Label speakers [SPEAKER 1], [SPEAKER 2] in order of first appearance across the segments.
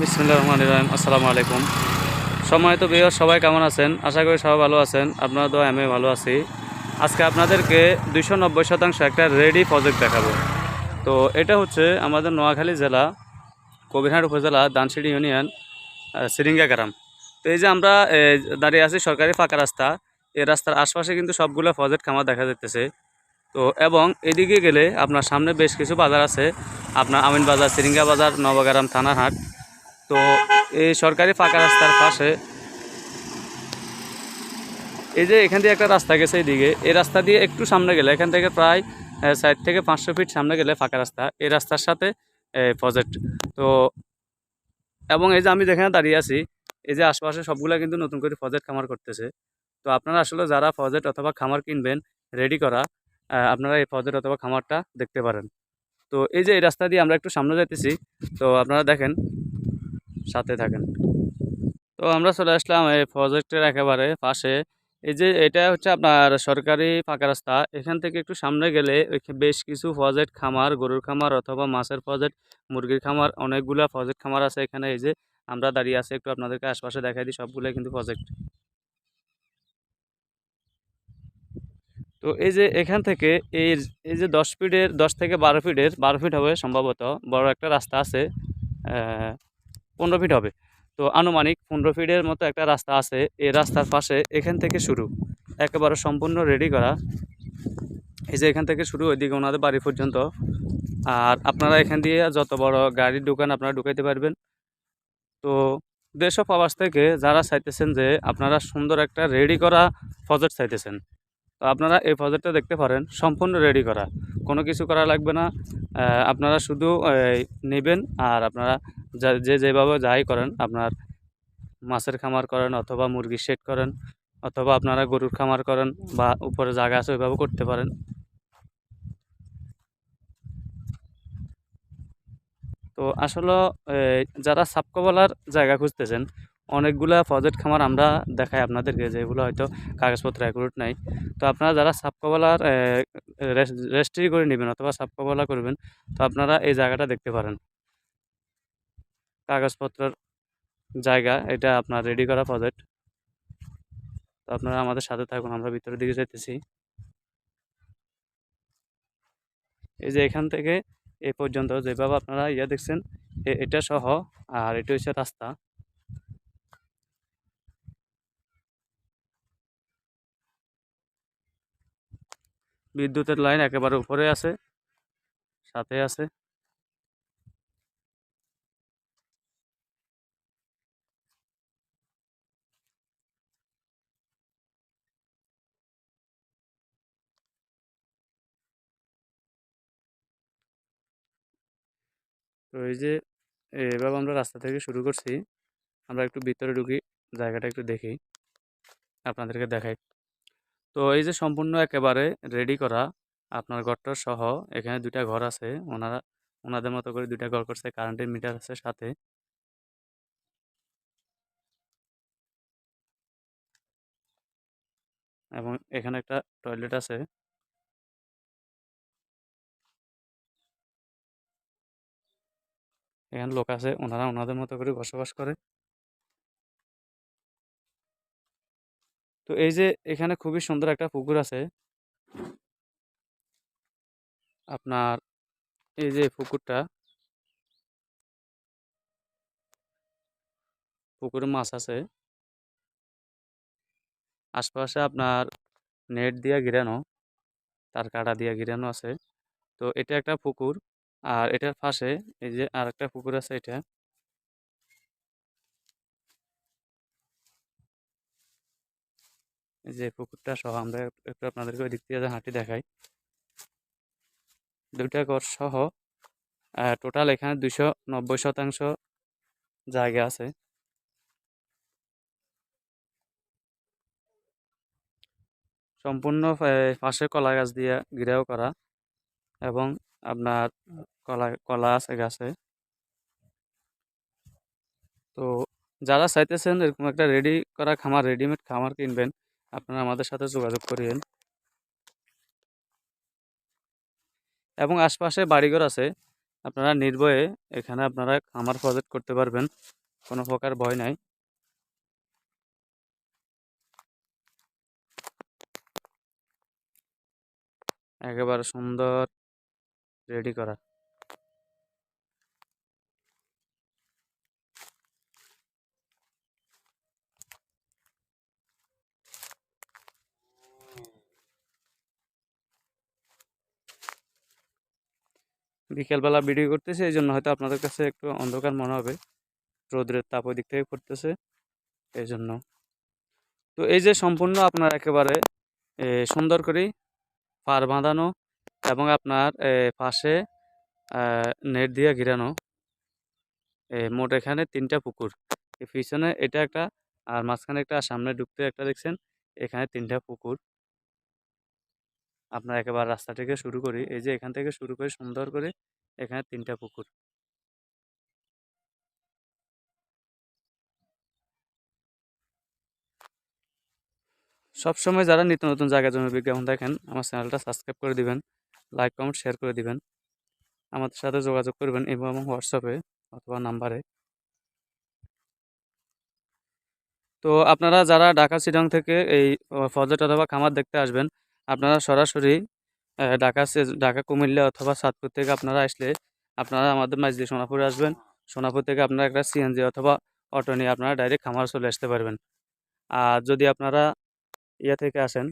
[SPEAKER 1] বিসমুল্লাহ রহমান রহিম। আসসালামু আলাইকুম। সম্মানিত বিয় সবাই কেমন আছেন? আশা করি সবাই ভালো আছেন। আপনারা তো আমি ভালো আছি। আজকে আপনাদেরকে দুইশো নব্বই শতাংশ একটা রেডি প্রজেক্ট দেখাবো। তো এটা হচ্ছে আমাদের নোয়াখালী জেলা, কবিরহাট উপজেলা দানসিড়ি ইউনিয়ন সিরিঙ্গা গ্রাম। তো এই যে আমরা দাঁড়িয়ে আছি সরকারি ফাঁকা রাস্তা। এই রাস্তার আশপাশে কিন্তু সবগুলো প্রজেক্ট খামার দেখা যাচ্ছে তো এবং এদিকে গেলে আপনার সামনে বেশ কিছু বাজার আছে। আপনার আমিন বাজার, সিরিঙ্গা বাজার, নবগ্রাম থানার হাট তো এই সরকারি ফাঁকা রাস্তার পাশে এই যে এখান দিয়ে একটা রাস্তা গেছে এইদিকে, এই রাস্তা দিয়ে একটু সামনে গেলে, এখান থেকে প্রায় সাইড থেকে পাঁচশো ফিট সামনে গেলে ফাঁকা রাস্তা, এই রাস্তার সাথে প্রজেক্ট তো, এবং এই যে আমি যেখানে দাঁড়িয়ে আছি, এই যে আশপাশে সবগুলো কিন্তু নতুন করে প্রজেক্ট খামার করতেছে। তো আপনারা আসলে যারা প্রজেক্ট অথবা খামার কিনবেন রেডি করা আপনারা এই প্রজেক্ট অথবা খামারটা দেখতে পারেন। তো এই যে এই রাস্তা দিয়ে আমরা একটু সামনে যাইতেছি, তো আপনারা দেখেন সাথে থাকেন। তো আমরা চলে আসলাম এই প্রজেক্টের একেবারে পাশে। এই যে এটা হচ্ছে আপনার সরকারি পাকা রাস্তা। এখান থেকে একটু সামনে গেলে বেশ কিছু প্রজেক্ট খামার, গরুর খামার অথবা মাছের প্রজেক্ট মুরগির খামার, অনেকগুলো প্রজেক্ট খামার আছে এখানে। এই যে আমরা দাঁড়িয়ে আছি, একটু আপনাদেরকে আশপাশে দেখাই দিই সবগুলাই কিন্তু প্রজেক্ট তো এই যে এখান থেকে এই এই যে দশ ফিটের, দশ থেকে বারো ফিটের, বারো ফিট হবে সম্ভবত। বড় একটা রাস্তা আছে। পনেরো ফিট হবে। তো আনুমানিক পনেরো ফিটের মতো একটা রাস্তা আছে। এই রাস্তার পাশে এখান থেকে শুরু। একেবারে সম্পূর্ণ রেডি করা। এই যে এখান থেকে শুরু, ওইদিকে ওনাদের বাড়ি পর্যন্ত। আর আপনারা এখান দিয়ে যত বড় গাড়ির দোকান আপনারা ঢুকাইতে পারবেন। তো দেশ অফ আওয়ার্স থেকে যারা চাইতেছেন যে আপনারা সুন্দর একটা রেডি করা প্রজেক্ট চাইতেছেন, তো আপনারা এই প্রজেক্টটা দেখতে পারেন। সম্পূর্ণ রেডি করা। কোনো কিছু করা লাগবে না। আপনারা শুধু নেবেন আর আপনারা যা- যে যেভাবে যাই করেন, আপনার মাছের খামার করেন অথবা মুরগির শেড করেন অথবা আপনারা গরুর খামার করেন বা উপরে জায়গা আছে ওইভাবে করতে পারেন। তো আসলে যারা সাবকবলার জায়গা খুঁজতেছেন, অনেকগুলা প্রজেক্ট খামার আমরা দেখাই আপনাদেরকে, যেগুলো হয়তো কাগজপত্র অ্যাকুরেট নাই। তো আপনারা যারা সাবকবলার রেজিস্ট্রি করে নেবেন অথবা সাবকবলা করবেন, তো আপনারা এই জায়গাটা দেখতে পারেন। কাগজপত্রের জায়গা, এটা আপনার রেডি করা প্রজেক্ট তো আপনারা আমাদের সাথে থাকুন, আমরা ভিতরের দিকে যেতেছি এই যে এখান থেকে এই পর্যন্ত যেভাবে আপনারা ইয়ে দেখছেন, এ- এটা সহ, আর এটা হচ্ছে রাস্তা। বিদ্যুতের লাইন একেবারে উপরে আছে, সাথে আছে। তো এই যে, এভাবে আমরা রাস্তা থেকে শুরু করছি, আমরা একটু ভিতরে ঢুকি, জায়গাটা একটু দেখি, আপনাদেরকে দেখাই। তো এই যে সম্পূর্ণ একেবারে রেডি করা, আপনার ঘরটার সহ, এখানে দুইটা ঘর আছে, ওনারা, ওনাদের মতো করে দুইটা ঘর করছে কারেন্টের মিটার আছে সাথে। এবং এখানে একটা টয়লেট আছে। এখানে লোক আছে, ওনারা ওনাদের মতো করে বসবাস করে। তো এই যে এখানে খুবই সুন্দর একটা পুকুর আছে। আপনার এই যে পুকুরটা পুকুরে মাছ আছে। আশপাশে আপনার নেট দিয়ে ঘিরানো, তার কাটা দিয়ে ঘিরানো আছে। তো এটা একটা পুকুর। আর এটার পাশে এই যে আর একটা পুকুর আছে এটা। যে পুকুরটা সহ আমরা একটু আপনাদেরকে ওই দিক থেকে হাঁটি দেখাই। দুইটা ঘর সহ টোটাল এখানে দুইশো নব্বই শতাংশ জায়গা আছে। সম্পূর্ণ পাশে কলা গাছ দিয়ে ঘিরাও করা। এবং আপনার কলা কলা আছে গাছে। তো যারা চাইতেছেন এরকম একটা রেডি করা খামার রেডিমেড খামার কিনবেন আপনারা আমাদের সাথে যোগাযোগ করিয়েন। এবং আশপাশে বাড়িঘর আছে আপনারা নির্ভয়ে এখানে আপনারা খামার প্রজেক্ট করতে পারবেন কোনো প্রকার ভয় নাই। একেবারে সুন্দর রেডি করা। বিকেলবেলা ভিডিও করতেছে, এই জন্য হয়তো আপনাদের কাছে একটু অন্ধকার মনে হবে। রোদ্রের তাপ ওই দিক থেকে পড়তেছে এই জন্য। তো এই যে সম্পূর্ণ আপনার একেবারে সুন্দর করে পার বাঁধানো এবং আপনার পাশে নেট দিয়ে ঘিরানো। মোট এখানে তিনটা পুকুর। পিছনে এটা একটা আর মাঝখানে একটা সামনে ঢুকতে একটা দেখছেন, এখানে তিনটা পুকুর। আপনার একেবারে রাস্তা থেকে শুরু করি, এই যে এখান থেকে শুরু করে সুন্দর করে এখানে তিনটা পুকুর। সবসময় যারা নিত্য নতুন জায়গা জমি বিজ্ঞাপন দেখেন, আমার চ্যানেলটা সাবস্ক্রাইব করে দিবেন। লাইক কমেন্ট শেয়ার করে দিবেন। আমাদের সাথে যোগাযোগ করবেন এবং হোয়াটসঅ্যাপে অথবা নাম্বারে তো আপনারা যারা ঢাকা সিডং থেকে এই ফজেট অথবা খামার দেখতে আসবেন, আপনারা সরাসরি ঢাকা ঢাকা কুমিল্লা অথবা সাতপুর থেকে আপনারা আসলে আপনারা আমাদের মাঝদি সোনাপুরে আসবেন। সোনাপুর থেকে আপনারা একটা সিএনজি অথবা অটো নিয়ে আপনারা ডাইরেক্ট খামার চলে আসতে পারবেন। আর যদি আপনারা ইয়ে থেকে আসেন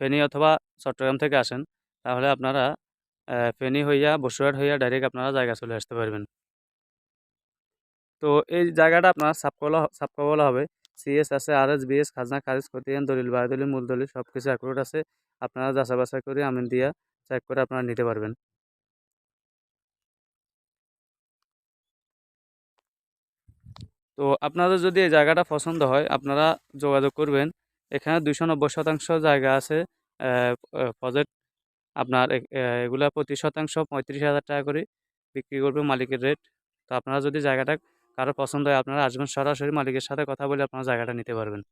[SPEAKER 1] ফেনী অথবা চট্টগ্রাম থেকে আসেন, তাহলে আপনারা ফেনী হইয়া বসুরহাট হইয়া ডাইরেক্ট আপনারা জায়গা চলে আসতে পারবেন। তো এই জায়গাটা আপনার সাবকলা সাবকবলা হবে। সিএস আছে আর এস বিএস খাজনা, খারিজ, খতিয়ান, দলিল বায়ু দলিল মূল দলিল সব কিছু অ্যাকুরেট আছে। আপনারা যাচাই বাছাই করে আমিন দিয়া চেক করে আপনারা নিতে পারবেন। তো আপনাদের যদি এই জায়গাটা পছন্দ হয়, আপনারা যোগাযোগ করবেন। এখানে দুইশো নব্বই শতাংশ জায়গা আছে প্রজেক্ট আপনার এগুলা প্রতি শতাংশ পঁয়ত্রিশ হাজার টাকা করে বিক্রি করবে মালিকের রেট তো আপনারা যদি জায়গাটা কারও পছন্দ হয়, আপনারা আসবেন সরাসরি মালিকের সাথে কথা বলে আপনারা জায়গাটা নিতে পারবেন।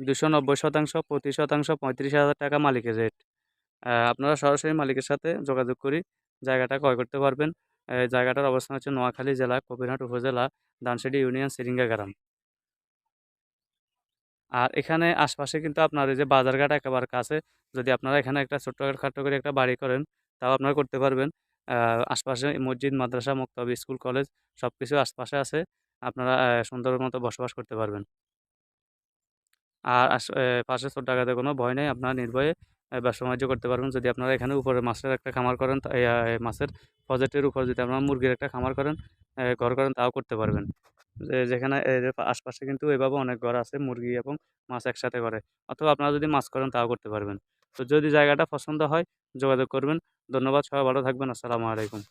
[SPEAKER 1] দুশো নব্বই শতাংশ প্রতি শতাংশ পঁয়ত্রিশ হাজার টাকা মালিকের রেট আপনারা সরাসরি মালিকের সাথে যোগাযোগ করি জায়গাটা ক্রয় করতে পারবেন। জায়গাটার অবস্থান হচ্ছে নোয়াখালী জেলা কবিরহাট উপজেলা দানসিডি ইউনিয়ন সিরিঙ্গা গ্রাম আর এখানে আশপাশে কিন্তু আপনার এই যে বাজারঘাট একেবারে কাছে, যদি আপনারা এখানে একটা ছোট্ট খাট্ট করে একটা বাড়ি করেন, তাও আপনারা করতে পারবেন। আশপাশে মসজিদ, মাদ্রাসা, মুক্তব, স্কুল, কলেজ সব কিছু আশপাশে আছে, আপনারা সুন্দর মতো বসবাস করতে পারবেন। আর পাশে ছোট টাকাতে কোনো ভয় নেই, আপনারা নির্ভয়ে ব্যবসা করতে পারবেন। যদি আপনারা এখানে উপরে মাছের একটা খামার করেন মাছের প্রজেক্টের উপর যদি আপনারা মুরগির একটা খামার করেন ঘর করেন, তাও করতে পারবেন। যেখানে আশপাশে কিন্তু এভাবে অনেক ঘর আছে, মুরগি এবং মাছ একসাথে করে। অথবা আপনারা যদি মাছ করেন তাও করতে পারবেন। তো যদি জায়গাটা পছন্দ হয়, যোগাযোগ করবেন। ধন্যবাদ, সবাই ভালো থাকবেন। আসসালামু আলাইকুম।